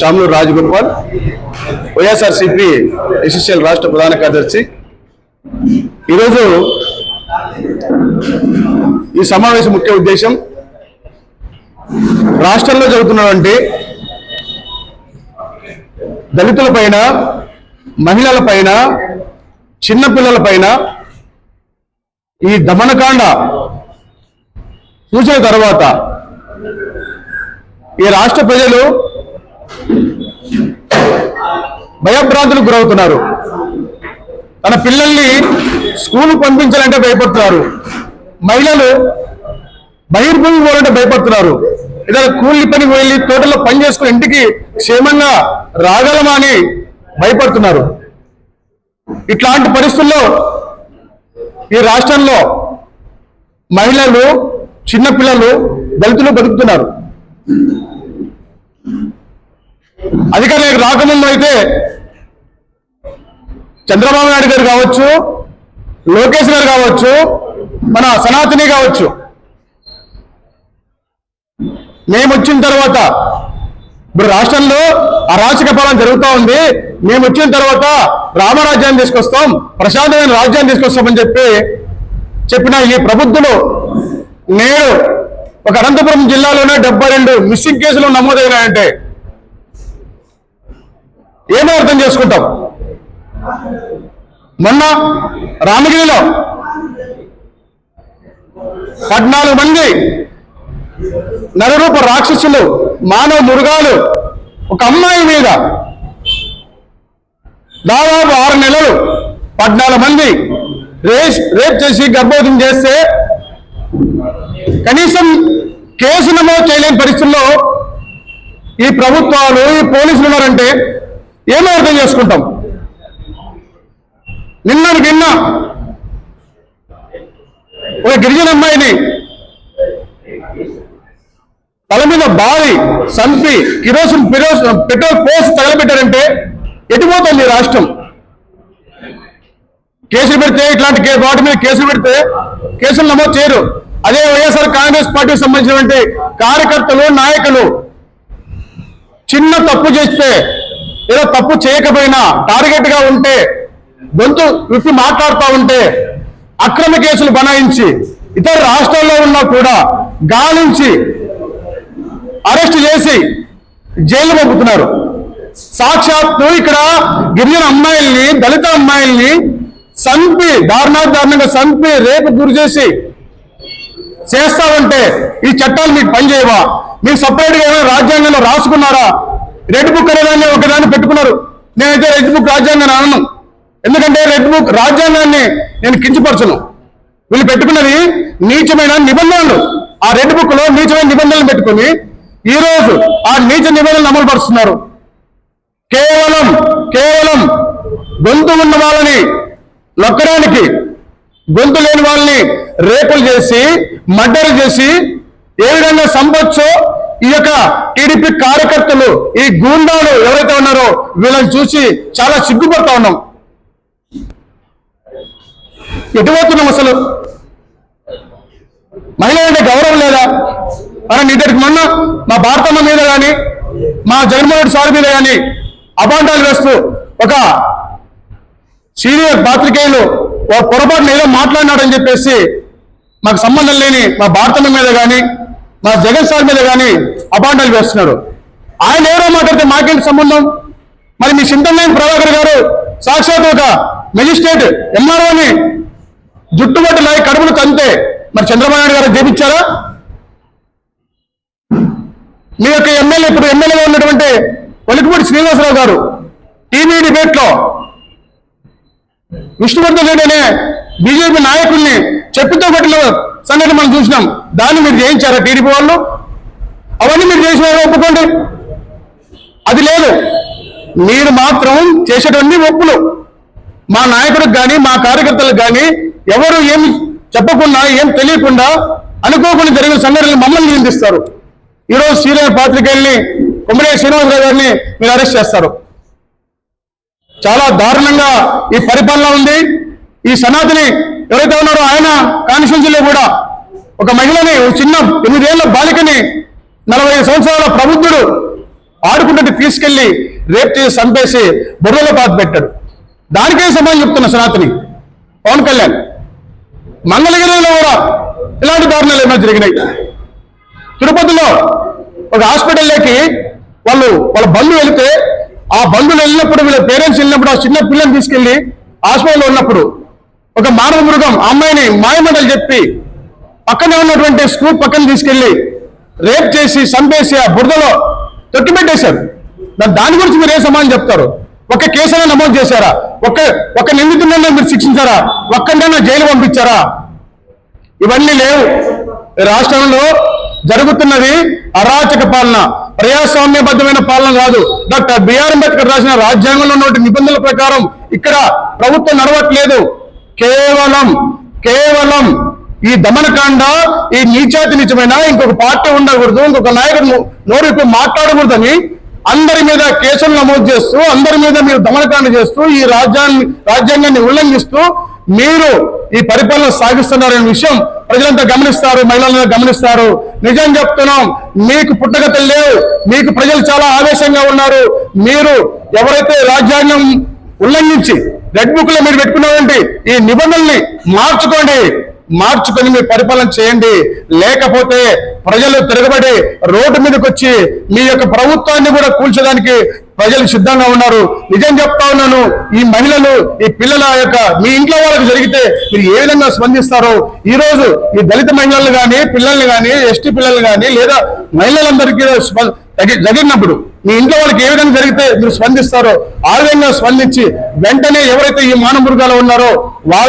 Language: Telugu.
చాములూరు రాజగోపాల్ వైఎస్ఆర్సిపి ఎస్ఎస్ఎల్ రాష్ట్ర ప్రధాన కార్యదర్శి. ఈరోజు ఈ సమావేశం ముఖ్య ఉద్దేశం రాష్ట్రంలో జరుగుతున్నటువంటి దళితుల పైన మహిళల పైన చిన్నపిల్లల పైన ఈ దమనకాండ చూసిన తర్వాత ఈ రాష్ట్ర ప్రజలు భయభ్రాంతులకు గురవుతున్నారు. తన పిల్లల్ని స్కూల్ పంపించాలంటే భయపడుతున్నారు. మహిళలు బహిర్భూమి పోవాలంటే భయపడుతున్నారు. ఏదైనా కూలి పనికి వెళ్ళి తోటలో పని చేసుకుని ఇంటికి క్షేమంగా రాగలమా అని భయపడుతున్నారు. ఇట్లాంటి పరిస్థితుల్లో ఈ రాష్ట్రంలో మహిళలు చిన్నపిల్లలు దళితులు బతుకుతున్నారు. అధికారులకు రాకముందు అయితే చంద్రబాబు నాయుడు గారు కావచ్చు లోకేష్ గారు కావచ్చు మన సనాతని కావచ్చు. మేము వచ్చిన తర్వాత ఇప్పుడు రాష్ట్రంలో అరాచక పాలన జరుగుతూ ఉంది. మేము వచ్చిన తర్వాత రామరాజ్యాన్ని తీసుకొస్తాం ప్రశాంతమైన రాజ్యాన్ని తీసుకొస్తామని చెప్పి చెప్పిన ఈ ప్రబుద్ధులు నేడు ఒక అనంతపురం జిల్లాలోనే డెబ్బై రెండు మిస్సింగ్ కేసులు నమోదైనాయంటే ఏమో అర్థం చేసుకుంటాం మొన్న రామగిరిలో పద్నాలుగు మంది నరరూప రాక్షసులు మానవ మృగాలు ఒక అమ్మాయి మీద దాదాపు ఆరు నెలలు పద్నాలుగు మంది రేస్ రేప్ చేసి గర్భవతం చేస్తే కనీసం కేసు నమోదు చేయలేని పరిస్థితుల్లో ఈ ప్రభుత్వాలు ఈ పోలీసులు ఉన్నారంటే ఏమో అర్థం చేసుకుంటాం? నిన్న నిన్న ఒక గిరిజన అమ్మాయిని తల మీద బావి సంపి కిరోసిన్ పిరోస్ పెట్రోల్ పోసి తగలబెట్టారంటే ఎటుపోతుంది రాష్ట్రం? కేసులు పెడితే ఇట్లాంటి కే- వాటి మీద కేసులు పెడితే కేసులు నమోదు చేయరు. అదే వైఎస్ఆర్ కాంగ్రెస్ పార్టీకి సంబంధించినటువంటి కార్యకర్తలు నాయకులు చిన్న తప్పు చేస్తే ఏదో తప్పు చేయకపోయినా టార్గెట్గా ఉంటే గొంతు విప్పి మాట్లాడుతూ ఉంటే అక్రమ కేసులు బనాయించి ఇతర రాష్ట్రాల్లో ఉన్నా కూడా గాలించి అరెస్ట్ చేసి జైలు పంపుతున్నారు. సాక్షాత్తు ఇక్కడ గిరిజన అమ్మాయిల్ని దళిత అమ్మాయిల్ని సంపి దారుణాదారుణంగా సంపి రేపు గురి చేసి చేస్తామంటే ఈ చట్టాలు మీకు పనిచేయవా? మీరు సపరేట్గా ఏమైనా రాజ్యాంగంలో రాసుకున్నారా? రెడ్ బుక్ అనేదాన్ని ఒకదాన్ని పెట్టుకున్నారు. నేనైతే రెడ్ బుక్ రాజ్యాంగాన్ని అనను. ఎందుకంటే రెడ్ బుక్ రాజ్యాంగాన్ని నేను కించపరచను. వీళ్ళు పెట్టుకున్నది నీచమైన నిబంధనలు. ఆ రెడ్ బుక్లో నీచమైన నిబంధనలు పెట్టుకుని ఈ రోజు ఆ నీచ నిబంధనలు అమలు పరుస్తున్నారు. కేవలం కేవలం గొంతు ఉన్న వాళ్ళని లొక్కడానికి గొంతు లేని వాళ్ళని రేపులు చేసి మర్డర్ చేసి ఏ విధంగా సంపొచ్చో ఈ యొక్క టీడీపీ కార్యకర్తలు ఈ గూండాలు ఎవరైతే ఉన్నారో వీళ్ళని చూసి చాలా సిగ్గుపడతా ఉన్నాం. ఎటుపోతున్నాం అసలు? మహిళ అంటే గౌరవం లేదా? మనం నిన్నటికి మొన్న మా భారతమ్మ మీద కానీ మా జగన్మోహన్ రెడ్డి సార్ మీద కానీ అబాండాలు వేస్తూ ఒక సీనియర్ పాత్రికేయులు ఓ పొరపాటున ఏదో మాట్లాడినాడని చెప్పేసి మాకు సంబంధం లేని మా భారతమ్మ మీద కానీ మా జగన్ సార్ మీద కానీ అబాండాలు వేస్తున్నారు. ఆయన ఎవరో మాట్లాడితే మాకేంటి సంబంధం? మరి మీ సింతమేని ప్రభాకర్ గారు సాక్షాత్ ఒక మెజిస్ట్రేట్ ఎంఆర్ఓని జుట్టుబట్టు లాగి కడుపులు తంతే మరి చంద్రబాబు నాయుడు గారు జీపించారా? మీ యొక్క ఎమ్మెల్యే ఇప్పుడు ఎమ్మెల్యేగా ఉన్నటువంటి వలికిపూడి శ్రీనివాసరావు గారు టీవీ డిబేట్లో విష్ణువర్ధన్ రెడ్డి అనే బీజేపీ నాయకుల్ని చెప్పుతో పట్టిన సంగతి మనం చూసినాం. దాన్ని మీరు చేయించారా టీడీపీ వాళ్ళు? అవన్నీ మీరు చేసినారా ఒప్పుకోండి? అది లేదు. మీరు మాత్రం చేసేటువంటి ఒప్పులు. మా నాయకుడికి కానీ మా కార్యకర్తలకు కానీ ఎవరు ఏం చెప్పకుండా ఏం తెలియకుండా అనుకోకుండా జరిగిన సంఘటనలు మమ్మల్ని నిందిస్తారు. ఈరోజు సీనియర్ పాత్రికేయుల్ని కొమ్మరేశ్వర శ్రీనివాసరావు గారిని మీరు అరెస్ట్ చేస్తారు. చాలా దారుణంగా ఈ పరిపాలన ఉంది. ఈ సనాతిని ఎవరైతే ఉన్నారో ఆయన కాన్స్టిట్యూన్సీలో కూడా ఒక మహిళని ఒక చిన్న ఎనిమిదేళ్ళ బాలికని నలభై సంవత్సరాల ప్రబుద్ధుడు ఆడుకుంటే తీసుకెళ్ళి రేప్ చేసి చంపేసి బుర్రలో పాత పెట్టాడు. దానికే సమాజం చెప్తున్న సనాతని పవన్ కళ్యాణ్. మంగళగిరిలో కూడా ఇలాంటి దారుణాలు ఏమైనా జరిగినాయి? తిరుపతిలో ఒక హాస్పిటల్లోకి వాళ్ళు వాళ్ళ బంధు వెళితే ఆ బంధువులు వెళ్ళినప్పుడు వీళ్ళ పేరెంట్స్ వెళ్ళినప్పుడు ఆ చిన్న పిల్లని తీసుకెళ్ళి హాస్పిటల్లో ఉన్నప్పుడు ఒక మానవ మృగం అమ్మాయిని మాయమంటలు చెప్పి పక్కనే ఉన్నటువంటి స్కూల్ పక్కన తీసుకెళ్ళి రేప్ చేసి చంపేసి ఆ బురదలో తొక్కిపెట్టేశారు. దా- దాని గురించి మీరు ఏ సమాధానం చెప్తారు? ఒక కేసులో నమోదు చేశారా? ఒక ఒక నిందితుడినైనా మీరు శిక్షించారా? ఒక్కడైనా జైలు పంపించారా? ఇవన్నీ లేవు. రాష్ట్రంలో జరుగుతున్నది అరాచక పాలన. ప్రజాస్వామ్యబద్ధమైన పాలన కాదు. డాక్టర్ బిఆర్ అంబేద్కర్ రాసిన రాజ్యాంగంలో ఉన్న నిబంధనల ప్రకారం ఇక్కడ ప్రభుత్వం నడవట్లేదు. కేవలం కేవలం ఈ దమనకాండ ఈ నీచాతి నిజమైన ఇంకొక పార్టీ ఉండకూడదు ఇంకొక నాయకుడు నోరు ఇప్పుడు మాట్లాడకూడదని అందరి మీద కేసులు నమోదు చేస్తూ అందరి మీద మీరు దమనకాండ చేస్తూ ఈ రాజ్యాన్ని రాజ్యాంగాన్ని ఉల్లంఘిస్తూ మీరు ఈ పరిపాలన సాగిస్తున్నారనే విషయం ప్రజలంతా గమనిస్తారు మహిళలంతా గమనిస్తారు. నిజం చెప్తున్నాం మీకు పుట్టగతలు లేవు మీకు ప్రజలు చాలా ఆవేశంగా ఉన్నారు. మీరు ఎవరైతే రాజ్యాంగం ఉల్లంఘించి రెడ్ బుక్లో మీరు పెట్టుకున్నామంటే ఈ నిబంధనల్ని మార్చుకోండి. మార్చుకొని మీరు పరిపాలన చేయండి. లేకపోతే ప్రజలు తిరగబడి రోడ్డు మీదకి వచ్చి మీ యొక్క ప్రభుత్వాన్ని కూడా కూల్చడానికి ప్రజలు సిద్ధంగా ఉన్నారు. నిజం చెప్తా ఉన్నాను ఈ మహిళలు ఈ పిల్లల యొక్క మీ ఇంట్లో వాళ్ళకి జరిగితే మీరు ఏ విధంగా స్పందిస్తారో? ఈ రోజు ఈ దళిత మహిళలు కానీ పిల్లల్ని కానీ ఎస్టీ పిల్లలు కానీ లేదా మహిళలందరికీ స్ప- జరిగినప్పుడు మీ ఇంట్లో వాళ్ళకి ఏ విధంగా జరిగితే మీరు స్పందిస్తారో ఆ విధంగా స్పందించి వెంటనే ఎవరైతే ఈ మానవ మృగాలు ఉన్నారో వాళ్ళ